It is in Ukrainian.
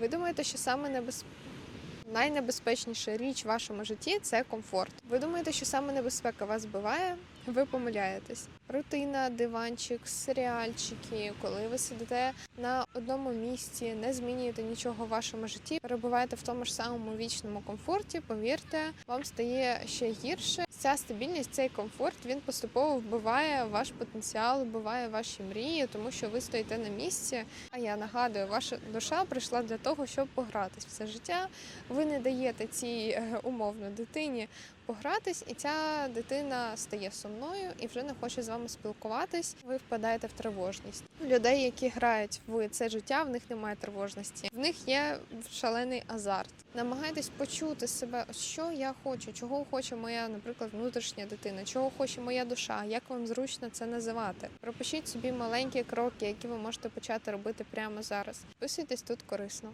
Ви думаєте, що саме небез... найнебезпечніша річ в вашому житті це комфорт. Ви думаєте, що саме небезпека вас збиває? Ви помиляєтесь. Рутина, диванчик, серіальчики, коли ви сидите на одному місці, не змінюєте нічого в вашому житті, перебуваєте в тому ж самому вічному комфорті. Повірте, вам стає ще гірше. Ця стабільність, цей комфорт він поступово вбиває ваш потенціал, вбиває ваші мрії, тому що ви стоїте на місці. А я нагадую, ваша душа прийшла для того, щоб погратись все життя. Ви не даєте цій е, умовно дитині погратись, і ця дитина стає сумною і вже не хоче з вами спілкуватись. Ви впадаєте в тривожність. У людей, які грають в це життя, в них немає тривожності. В них є шалений азарт. Намагайтесь почути себе, що я хочу, чого хоче моя, наприклад, внутрішня дитина, чого хоче моя душа, як вам зручно це називати. Пропишіть собі маленькі кроки, які ви можете почати робити прямо зараз. Писуйтесь тут корисно.